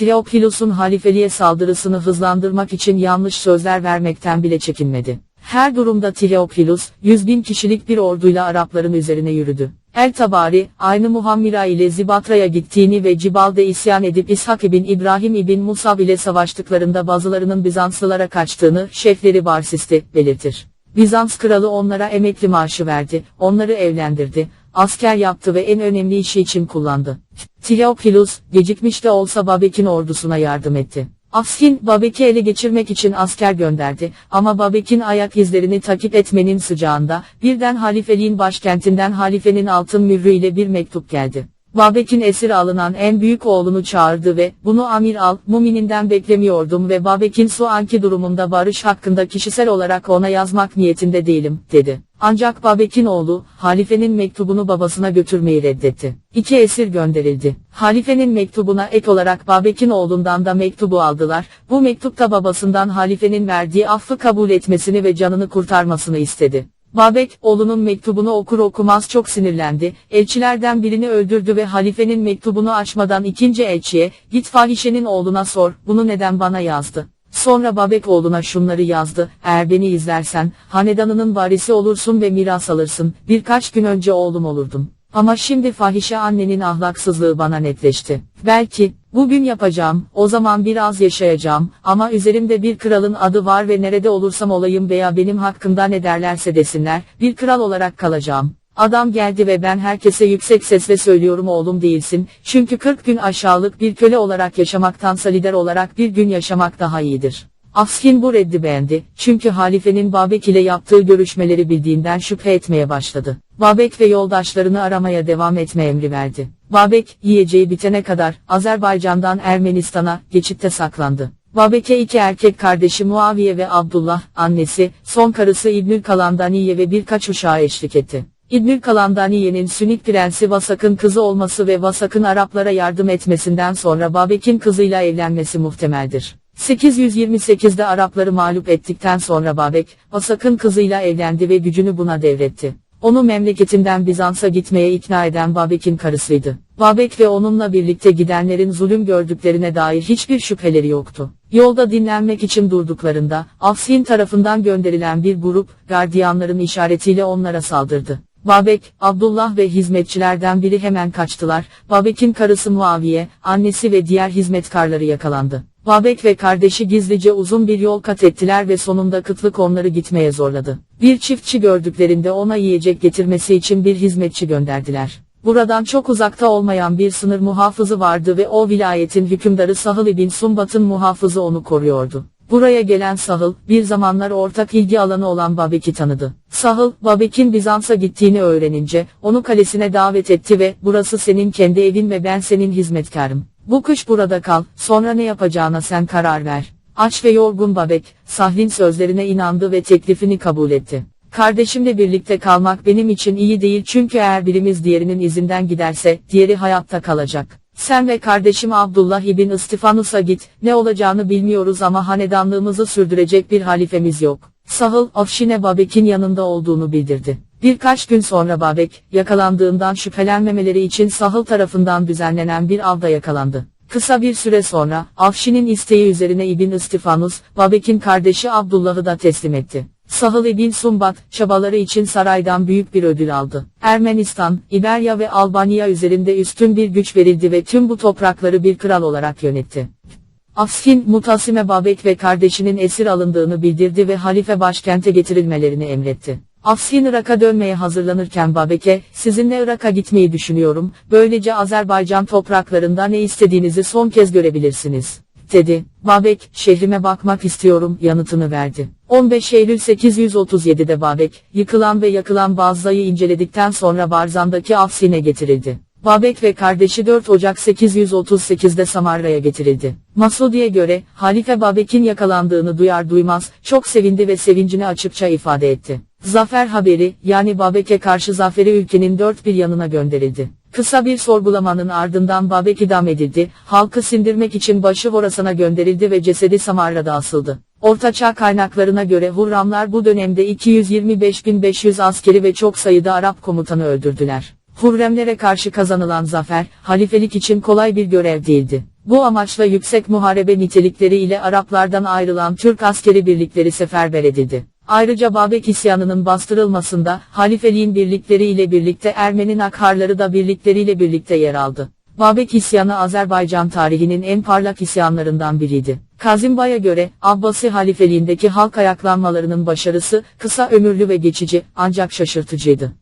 Theophilos'un halifeliğe saldırısını hızlandırmak için yanlış sözler vermekten bile çekinmedi. Her durumda Theophilos, 100 bin kişilik bir orduyla Arapların üzerine yürüdü. El Tabari, aynı Muhammira ile Zibatra'ya gittiğini ve Cibal'de isyan edip İshak ibn İbrahim ibn Musab ile savaştıklarında bazılarının Bizanslılara kaçtığını, şefleri Barsis'te belirtir. Bizans kralı onlara emekli maaşı verdi, onları evlendirdi, asker yaptı ve en önemli işi için kullandı. Theophilus, gecikmiş de olsa Babek'in ordusuna yardım etti. Afshin, Babek'i ele geçirmek için asker gönderdi ama Babek'in ayak izlerini takip etmenin sıcağında, birden halifeliğin başkentinden halifenin altın mührü ile bir mektup geldi. Babek'in esir alınan en büyük oğlunu çağırdı ve, bunu Amir al-Mumininden beklemiyordum ve Babek'in şu anki durumunda barış hakkında kişisel olarak ona yazmak niyetinde değilim, dedi. Ancak Babek'in oğlu, halifenin mektubunu babasına götürmeyi reddetti. İki esir gönderildi. Halifenin mektubuna ek olarak Babek'in oğlundan da mektubu aldılar. Bu mektupta babasından halifenin verdiği affı kabul etmesini ve canını kurtarmasını istedi. Babek, oğlunun mektubunu okur okumaz çok sinirlendi, elçilerden birini öldürdü ve halifenin mektubunu açmadan ikinci elçiye, git fahişenin oğluna sor, bunu neden bana yazdı? Sonra Babek oğluna şunları yazdı, eğer beni izlersen, hanedanının varisi olursun ve miras alırsın, birkaç gün önce oğlum olurdun. Ama şimdi fahişe annenin ahlaksızlığı bana netleşti. Belki, bugün yapacağım, o zaman biraz yaşayacağım, ama üzerimde bir kralın adı var ve nerede olursam olayım veya benim hakkımda ne derlerse desinler, bir kral olarak kalacağım. Adam geldi ve ben herkese yüksek sesle söylüyorum oğlum değilsin, çünkü 40 gün aşağılık bir köle olarak yaşamaktansa lider olarak bir gün yaşamak daha iyidir. Afshin bu reddi beğendi, çünkü halifenin Babek ile yaptığı görüşmeleri bildiğinden şüphe etmeye başladı. Babek ve yoldaşlarını aramaya devam etme emri verdi. Babek, yiyeceği bitene kadar, Azerbaycan'dan Ermenistan'a, geçitte saklandı. Babek'e iki erkek kardeşi Muaviye ve Abdullah, annesi, son karısı İbnül Kalandaniye ve birkaç uşağı eşlik etti. İbnül Kalandaniye'nin Sünnik prensi Vasak'ın kızı olması ve Vasak'ın Araplara yardım etmesinden sonra Babek'in kızıyla evlenmesi muhtemeldir. 828'de Arapları mağlup ettikten sonra Babek, Vasak'ın kızıyla evlendi ve gücünü buna devretti. Onu memleketinden Bizans'a gitmeye ikna eden Babek'in karısıydı. Babek ve onunla birlikte gidenlerin zulüm gördüklerine dair hiçbir şüpheleri yoktu. Yolda dinlenmek için durduklarında, Afsin tarafından gönderilen bir grup, gardiyanların işaretiyle onlara saldırdı. Babek, Abdullah ve hizmetçilerden biri hemen kaçtılar. Babek'in karısı Muaviye, annesi ve diğer hizmetkarları yakalandı. Babek ve kardeşi gizlice uzun bir yol kat ettiler ve sonunda kıtlık onları gitmeye zorladı. Bir çiftçi gördüklerinde ona yiyecek getirmesi için bir hizmetçi gönderdiler. Buradan çok uzakta olmayan bir sınır muhafızı vardı ve o vilayetin hükümdarı Sahıl ibn Sumbat'ın muhafızı onu koruyordu. Buraya gelen Sahıl, bir zamanlar ortak ilgi alanı olan Babek'i tanıdı. Sahıl, Babek'in Bizans'a gittiğini öğrenince, onu kalesine davet etti ve, burası senin kendi evin ve ben senin hizmetkarım. Bu kış burada kal, sonra ne yapacağına sen karar ver. Aç ve yorgun Babek, Sahlin sözlerine inandı ve teklifini kabul etti. Kardeşimle birlikte kalmak benim için iyi değil çünkü eğer birimiz diğerinin izinden giderse, diğeri hayatta kalacak. Sen ve kardeşim Abdullah ibn Istifanus'a git, ne olacağını bilmiyoruz ama hanedanlığımızı sürdürecek bir halifemiz yok. Sahıl, Afşin'e Babek'in yanında olduğunu bildirdi. Birkaç gün sonra Babek, yakalandığından şüphelenmemeleri için Sahıl tarafından düzenlenen bir avda yakalandı. Kısa bir süre sonra, Afşin'in isteği üzerine İbn Istifanus, Babek'in kardeşi Abdullah'ı da teslim etti. Sahıl ibn Sumbat, çabaları için saraydan büyük bir ödül aldı. Ermenistan, İberya ve Albanya üzerinde üstün bir güç verildi ve tüm bu toprakları bir kral olarak yönetti. Afshin, Mutasime Babek ve kardeşinin esir alındığını bildirdi ve halife başkente getirilmelerini emretti. Afshin Irak'a dönmeye hazırlanırken Babek'e, sizinle Irak'a gitmeyi düşünüyorum, böylece Azerbaycan topraklarında ne istediğinizi son kez görebilirsiniz, dedi. Babek, şehrime bakmak istiyorum, yanıtını verdi. 15 Eylül 837'de Babek, yıkılan ve yakılan Bazla'yı inceledikten sonra Barzan'daki Afsin'e getirildi. Babek ve kardeşi 4 Ocak 838'de Samarra'ya getirildi. Masudi'ye göre, Halife Babek'in yakalandığını duyar duymaz, çok sevindi ve sevincini açıkça ifade etti. Zafer haberi, yani Babek'e karşı zaferi ülkenin dört bir yanına gönderildi. Kısa bir sorgulamanın ardından Babek idam edildi, halkı sindirmek için başı Horasan'a gönderildi ve cesedi Samarra'da asıldı. Ortaçağ kaynaklarına göre Hurramlar bu dönemde 225.500 askeri ve çok sayıda Arap komutanı öldürdüler. Hurremlere karşı kazanılan zafer, halifelik için kolay bir görev değildi. Bu amaçla yüksek muharebe nitelikleri ile Araplardan ayrılan Türk askeri birlikleri seferber edildi. Ayrıca Babek isyanının bastırılmasında halifeliğin birlikleri ile birlikte Ermeni Nakharları da birlikleriyle birlikte yer aldı. Babek isyanı Azerbaycan tarihinin en parlak isyanlarından biriydi. Kazım Bay'a göre Abbasi halifeliğindeki halk ayaklanmalarının başarısı kısa ömürlü ve geçici ancak şaşırtıcıydı.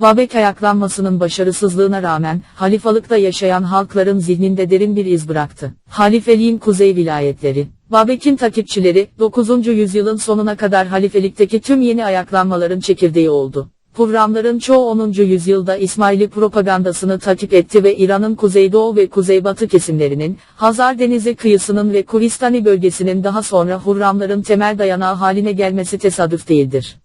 Babek ayaklanmasının başarısızlığına rağmen halifalıkta yaşayan halkların zihninde derin bir iz bıraktı. Halifeliğin kuzey vilayetleri Babek'in takipçileri 9. yüzyılın sonuna kadar halifelikteki tüm yeni ayaklanmaların çekirdeği oldu. Hurramların çoğu 10. yüzyılda İsmaili propagandasını takip etti ve İran'ın kuzeydoğu ve kuzeybatı kesimlerinin, Hazar Denizi kıyısının ve Kuristani bölgesinin daha sonra Hurramların temel dayanağı haline gelmesi tesadüf değildir.